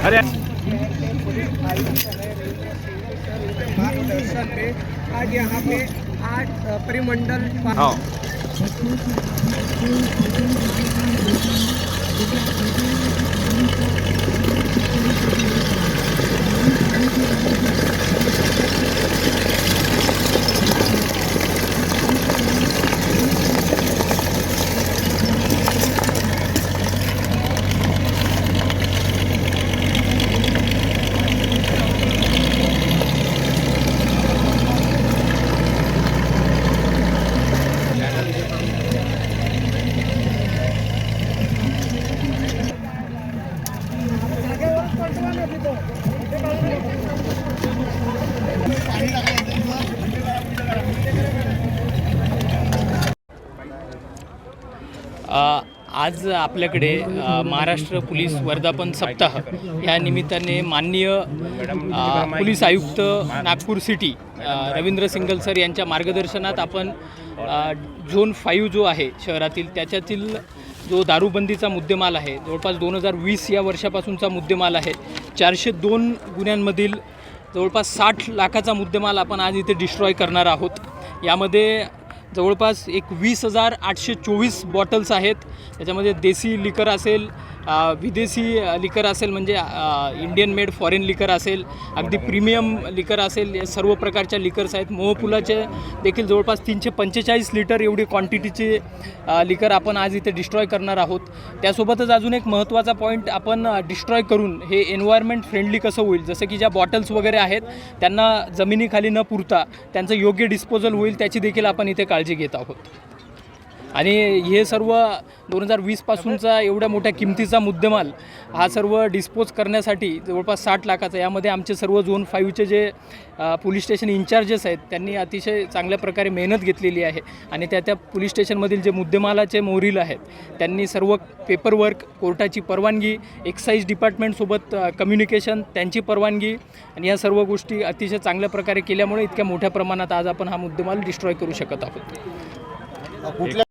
अरे. आज यहाँ पे आठ परिमंडल हाँ. आज आपल्याकडे महाराष्ट्र पोलीस वर्धापन सप्ताह या निमित्ताने माननीय पोलीस आयुक्त नागपूर सिटी रवींद्र सिंगल सर यांच्या मार्गदर्शनात आपण झोन फाईव्ह जो आहे शहरातील त्याच्यातील जो दारूबंदीचा मुद्देमाल आहे जवळपास दोन हजार वीस या वर्षापासूनचा मुद्देमाल आहे चारशे दोन गुन्ह्यांमधील जवळपास साठ लाखाचा मुद्देमाल आपण आज इथे डिस्ट्रॉय करणार आहोत. यामध्ये जवळपास एक वीस हजार आठशे चोवीस बॉटल्स आहेत. त्याच्यामध्ये देसी लिकर असेल विदेशी लिकर असेल म्हणजे इंडियन मेड फॉरेन लिकर असेल अगदी प्रीमियम लिकर असेल या सर्व प्रकारच्या लिकर्स आहेत. मोहपुलाचे देखील जवळपास तीनशे पंचेचाळीस लिटर एवढी क्वांटिटीचे लिकर आपण आज इथे डिस्ट्रॉय करणार आहोत. त्यासोबतच अजून एक महत्त्वाचा पॉईंट आपण डिस्ट्रॉय करून हे एन्व्हायरमेंट फ्रेंडली कसं होईल? जसं की ज्या बॉटल्स वगैरे आहेत त्यांना जमिनीखाली न पुरता त्यांचं योग्य डिस्पोजल होईल त्याची देखील आपण इथे काळजी घेत आहोत. आणि हे सर्व दोन हजार वीसपासूनचा एवढ्या मोठ्या किमतीचा मुद्देमाल हा सर्व डिस्पोज करण्यासाठी जवळपास साठ लाखाचा यामध्ये आमचे सर्व झोन फाईव्हचे जे पोलीस स्टेशन इन्चार्जेस आहेत त्यांनी अतिशय चांगल्या प्रकारे मेहनत घेतलेली आहे. आणि त्या त्या पोलीस स्टेशनमधील जे मुद्देमालाचे मोरील आहेत त्यांनी सर्व पेपरवर्क कोर्टाची परवानगी एक्साईज डिपार्टमेंटसोबत कम्युनिकेशन त्यांची परवानगी आणि या सर्व गोष्टी अतिशय चांगल्या प्रकारे केल्यामुळे इतक्या मोठ्या प्रमाणात आज आपण हा मुद्देमाल डिस्ट्रॉय करू शकत आहोत. कुठल्या